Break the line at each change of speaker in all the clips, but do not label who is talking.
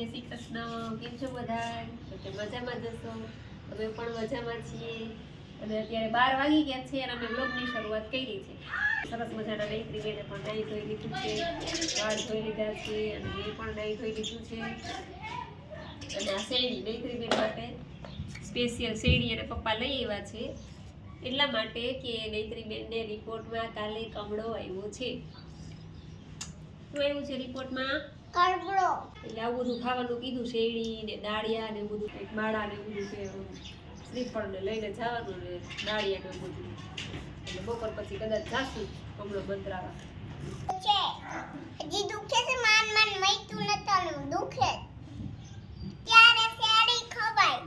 જય શ્રી કૃષ્ણ. કેમ છો બધા એટલે મજામાં જશો અમે પણ મજામાં છીએ. અને અત્યારે બાર વાગી ગયા છે અને અમે બ્લોગની શરૂઆત કરી છે. સરસ મજાના નૈત્રી બેને પણ નાહી ધોઈ લીધું છે. વાળ ધોઈ લીધા છે અને એ પણ નાહી ધોઈ લીધું છે. અને આ શેરડી નૈત્રી બેન માટે સ્પેશિયલ શેરડી અને પપ્પા લઈ આવ્યા છે. એટલા માટે કે નૈત્રી બેનને રિપોર્ટમાં કાલે કમળો આવ્યો છે. શું આવ્યું છે રિપોર્ટમાં
કરબડો
એટલે આવું બધું ખાવાનું કીધું શેરડી ને દાળિયા ને બધું. કંઈક માળા ને એવું બધું કે શ્રીફળ ને લઈને જવાનું ને દાળિયા ને બધું. એટલે બપોર પછી કદાચ જાશું કમળો બંતરાવા
છે હજી દુખે છે માન માન મૈતું નતાનું દુખે. ત્યારે શેરડી ખવાય.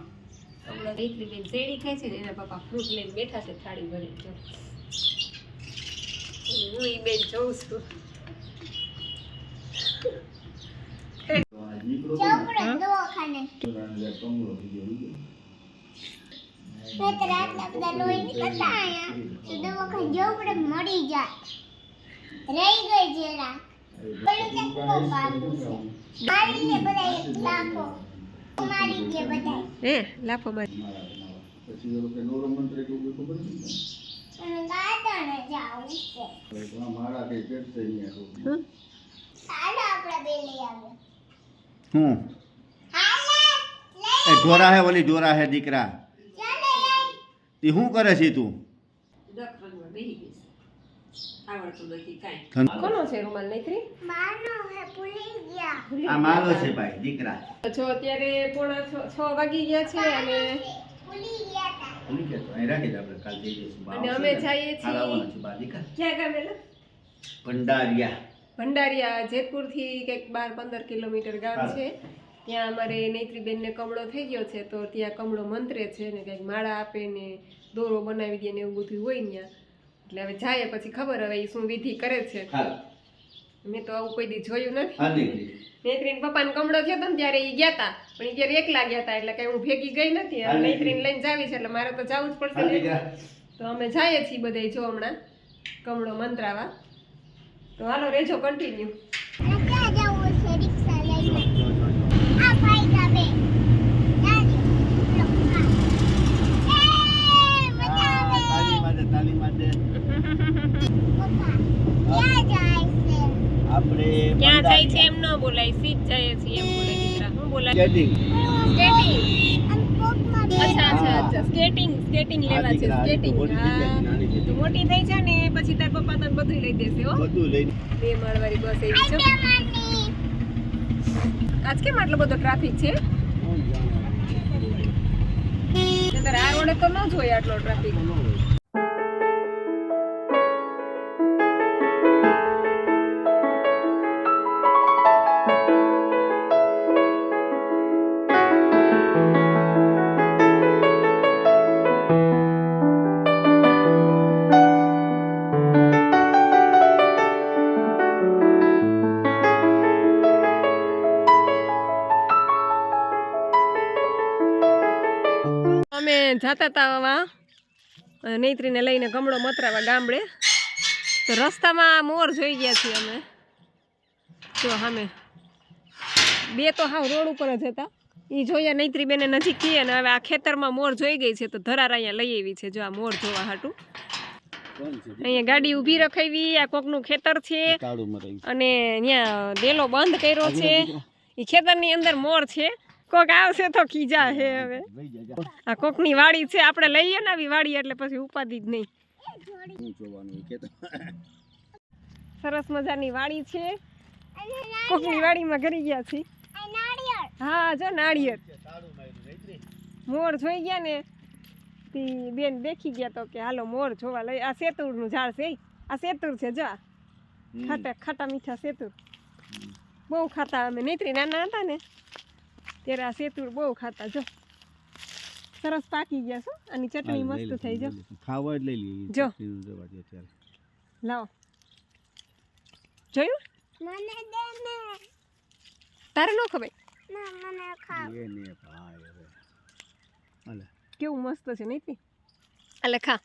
કમળો દીકરી બેન શેરડી ખાય છે ને એના પપ્પા ફ્રૂટ લઈને બેઠા છે થાળી ભરી જો હું એ બેન જોઉં છું.
મરી જાય રહી ગઈ જરા પેલું ચક્કો બાંધું છે મારીને બધા એક લાખો મારી કે બધા
હે લાફો મારી
પછી લોકો નોરો મંત્ર એટલું બધું ખબર નથી
ગાતાને જાવું છે
આ મારા કે કરશે થઈ
ગયા?
ચાલો આપણે બે લઈ આવીએ
હું? એ ઢોરા હે ઓલી ઢોરા હે દીકરા. તે શું કરે છે તું?
કોનો છે રૂમાલ નૈત્રી
માનો હે ભૂલી ગયા.
આ માલો છે ભાઈ દીકરા.
જો અત્યારે પોણા છ છ વાગી ગયા છે અને
ભૂલી ગયા તા.
ભૂલી ગયા તો અહીં રાખી દે આપણે કાલ જઈ જઈશું.
અને અમે. જઈએ છીએ. ક્યાં ગામેલા
ભંડારિયા.
ભંડારિયા જેતપુરથી કંઈક બાર પંદર કિલોમીટર ગામ છે. ત્યાં અમારે નૈત્રીબેનને કમળો થઈ ગયો છે તો ત્યાં કમળો મંત્રે છે ને કંઈક માળા આપે ને દોરો બનાવી દે ને એવું બધું હોય ત્યાં એટલે હવે જાય પછી ખબર હવે એ શું વિધિ કરે છે. મેં તો આવું કોઈ દી જોયું નથી. નૈત્રીન પપ્પાને કમળો થયો હતો ને ત્યારે એ ગયા હતા પણ એ ત્યારે એકલા ગયા હતા એટલે કઈ હું ભેગી ગઈ નથી. નૈત્રીન લઈને જાવી છે એટલે મારે તો જવું જ પડશે તો અમે જઈએ છીએ બધે જો હમણાં કમળો મંત્રાવા. તો હાલો રેજો કન્ટિન્યુ
ક્યાં જાય છે
આપણે
ક્યાં જાય છે
ભંડારિયા.
એમ ન બોલાય સીધ જાય છે એમ બોલે દીકરા હું બોલાય. સ્કેટિંગ અચ્છા અચ્છા સ્કેટિંગ સ્કેટિંગ લેવા છે સ્કેટિંગ.
મોટી થઈ છે
ને પછી તાર પપ્પા તને બધું લઈ દેશે હો.
બધું લઈ
બે માળવાળી બસ એવી છે આજ કેમ આટલો બધો ટ્રાફિક છે? નહીંતર આ રોડે તો ન જોઈએ આટલો ટ્રાફિક અમે જતા હતા નૈત્રીને લઈને ગમડો મતરાવા ગામડે. તો રસ્તામાં મોર જોઈ ગયા છીએ અમે. જો સામે બે તો હાવ રોડ ઉપર જ હતા. એ જોયા નૈત્રી બેને નજીક કહીએ અને હવે આ ખેતરમાં મોર જોઈ ગઈ છે તો ધરાર અહીંયા લઈ આવી છે જો આ મોર જોવા હાટું. અહીંયા ગાડી ઊભી રખાવી આ કોકનું ખેતર છે. અને અહીંયા ડેલો બંધ કર્યો છે. એ ખેતરની અંદર મોર છે. કોક આવશે તો ખીજા હે હવે. આ ની કોકની વાડી છે આપણે લઈએ ને આવી વાડી એટલે પછી ઉપાધિ જ નહીં. સરસ મજાની વાડી છે.
અને
કોકની વાડીમાં ઘરી ગયા
છે.
હા જો નાળિયેર. મોર જોઈ ગયા ને તી બેન દેખી ગયા તો કે હાલો મોર જોવા લઈ આ સેતુરનું ઝાડ છે આ સેતુર છે જો. ખાટા ખાટા મીઠા સેતુર. બહુ ખાતા અમે નૈત્રી નાના હતા ને. ત્યારે આ સેતુર બહુ ખાતા જો. સરસ પાકી ગયા છો અને ચટણી મસ્ત થઈ જો
ખાવા જ લઈ લઈએ
જો. લાવો. જોયું?
મને દે ને.
તારે ન ખબર?
ના મને ખાવ.
એ ને ભાઈ હવે. અલે
કેવું મસ્ત છે નૈત્રી અલે ખા.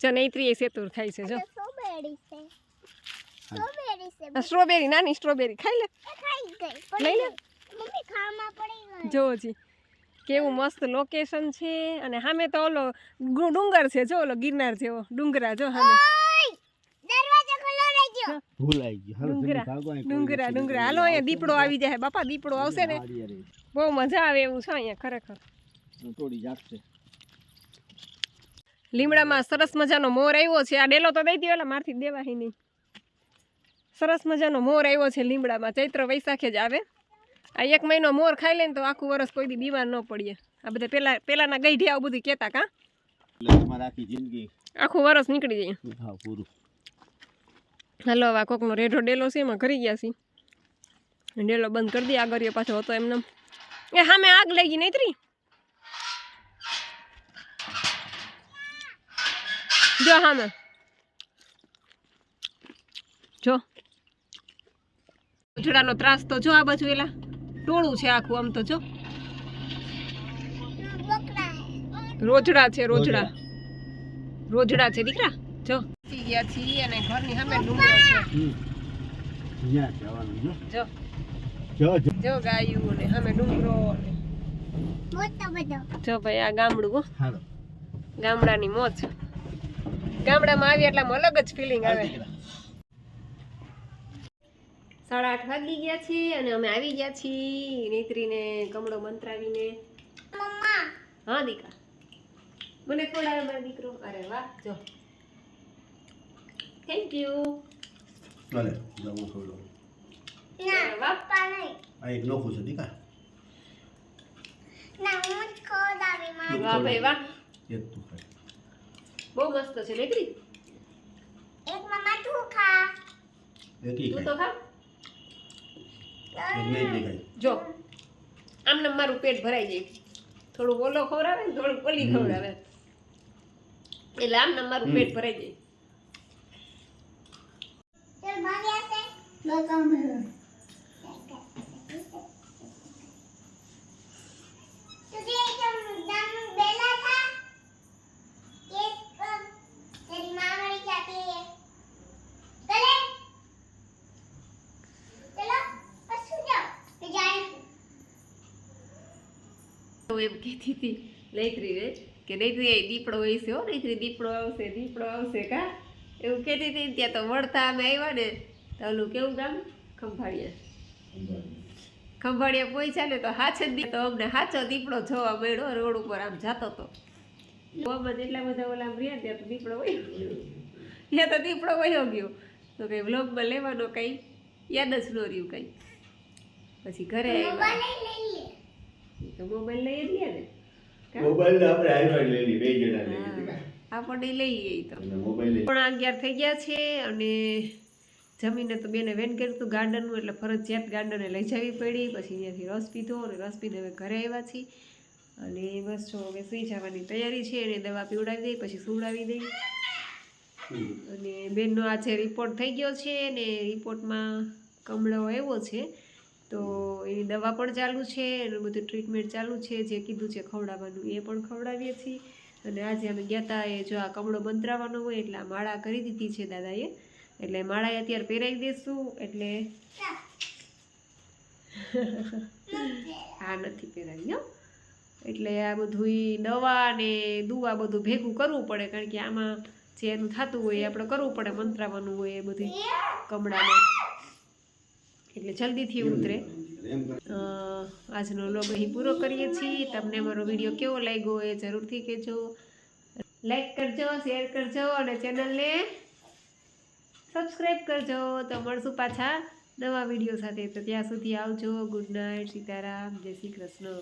જો નૈત્રી એ સેતુર ખાઈ છે જો.
સ્ટ્રોબેરી છે. સ્ટ્રોબેરી છે
સ્ટ્રોબેરી નાની સ્ટ્રોબેરી ખાઈ લે.
એ ખાઈ ગઈ
લઈ લે.
મમ્મી ખામાં પડી ગયો
જો જી કેવું મસ્ત લોકેશન છે અને સામે તો ઓલો ડુંગર છે જો ઓલો ગિરનાર જેવો ડુંગરા જો સામે
હાલો
ડુંગરા ડુંગરા અહીંયા દીપડો આવી જાય. બાપા દીપડો આવશે ને. બહુ મજા આવે એવું છે અહીંયા ખરેખર. લીમડામાં સરસ મજાનો મોર આવ્યો છે. આ ડેલો તો દઈ દો એટલે મારથી દેવાય નહીં. સરસ મજાનો મોર આવ્યો છે લીમડામાં. ચૈત્ર વૈશાખે જ આવે. આ એક મહિનો મોર ખાઈ લે ને તો આખું વરસ કોઈ દી બીમાર ન પડીએ. આ બધા પેલા પેલાના ગઈઢી આવું બધું કહેતા કા?
આખી જિંદગી.
આખું વરસ નીકળી જાય.
હા પૂરું.
હાલો આ કોકનો રેઢો ડેલો છે એમાં કરી ગયા છીએ ડેલો બંધ કરી દઈએ આગળ પાછો હતો એમને. એ સામે આગ લઈ ગઈ નહીતરી? ત્રી જો સામે જો. ઉજળાનો ત્રાસ તો જો આ બાજુ એલા. ટોળું છે આખું આમ તો જો. રોજડા. છે રોજડા. રોજડા. છે દીકરા. જો. ગયા છીએ અને ઘરની સામે ડુંગરો છે.
જો.
જો.
જો જો.
જો ગાયું ને સામે ડુંગરો. ને
મોટો બધો.
જો ભાઈ આ ગામડું હો. ગામડાની મોજ. ગામડામાં આવી એટલે આમ અલગ જ ફિલિંગ આવે. સાડા આઠ વાગી ગયા છે અને અમે આવી ગયા છીએ. નેત્રીને કમળો મંત્રાવીને.
મમ્મા.
હા દીકરા મને ખવડાવે મારો દીકરો. અરે વાહ જો. થેન્ક યુ
અરે જવું થોડું
ના પપ્પા નહીં.
આ એક નોખું છે દીકા.
ના હું જ ખવડાવી મારો.
વાહ ભાઈ વાહ.
એક તું ખાય.
બહુ મસ્ત છે નેત્રી.
એક મમ્મા તું ખા.
એક
તું તો ખા.
એક આમ ને
જો આમને મારું પેટ ભરાઈ જાય. થોડું ઓલો ખવડાવે ને થોડું ઓલી ખવડાવે. એટલે આમને મારું
હમ.
પેટ ભરાઈ જાય. હું એમ કહેતી હતી નૈત્રીને કે નૈત્રી એ દીપડો છે હો નૈત્રી દીપડો આવશે દીપડો આવશે કા? એવું કહેતી હતી ત્યાં તો વળતા અમે આવ્યા ને તો ઓલું કેવું ગામ? ખંભાળિયા. ખંભાળિયા. પહોંચ્યા ને તો હાચે જ તો અમને હાચો દીપડો જોવા મળ્યો રોડ ઉપર આમ જતો હતો મોહમ્મદ જેટલા બધા ઓલા રહ્યા ત્યાં તો દીપડો વયો ત્યાં તો દીપડો વયો ગયો. તો કંઈ વ્લોગમાં લેવાનો કંઈ? યાદ જ ન રહ્યું કંઈ. પછી ઘરે આવ્યા. તો મોબાઈલ લઈ જ લે ને?
મોબાઈલ આપણે આઈફોન લઈ લઈએ બે જણા લઈ લઈએ
આપણે લઈ લઈએ તો.
મોબાઈલ
પણ અગિયાર થઈ ગયા છે અને જમીને તો બેને વેન કર્યું હતું ગાર્ડનનું એટલે ફરજિયાત ગાર્ડને લઈ જવી પડી. પછી ત્યાંથી રસ પીધો અને રસ પીને હવે ઘરે આવ્યા છીએ. અને બસ જો હવે સુઈ જવાની તૈયારી છે એને દવા પીવડાવી દઈ પછી સુવડાવી દઈ. અને બેનનો આજે રિપોર્ટ થઈ ગયો છે ને રિપોર્ટમાં કમળો આવ્યો છે. તો એની દવા પણ ચાલુ છે એનું બધું ટ્રીટમેન્ટ ચાલુ છે. જે કીધું છે ખવડાવવાનું એ પણ ખવડાવીએ છીએ. અને આજે અમે ગયા હતા એ જો આ કમળો બંતરાવાનો હોય એટલે આ માળા કરી દીધી છે દાદાએ. એટલે માળા અત્યારે પહેરાવી દઈશું એટલે હા નથી પહેરાવી હો. એટલે આ બધું દવા ને દુવા બધું ભેગું કરવું પડે કારણ કે આમાં જે એનું થતું હોય એ આપણે કરવું પડે મંત્રાવાનું હોય એ બધું કમળામાં. એટલે જલ્દીથી ઉતરે. આજનો લોગ અહીં પૂરો કરીએ છીએ. તમને મારો વીડિયો કેવો લાગ્યો એ જરૂરથી કહેજો. લાઈક કરજો શેર કરજો અને ચેનલને સબસ્ક્રાઈબ કરજો. તો મળશું પાછા નવા વીડિયો સાથે. તો ત્યાં સુધી આવજો. Good night Sitaram. જય શ્રી કૃષ્ણ.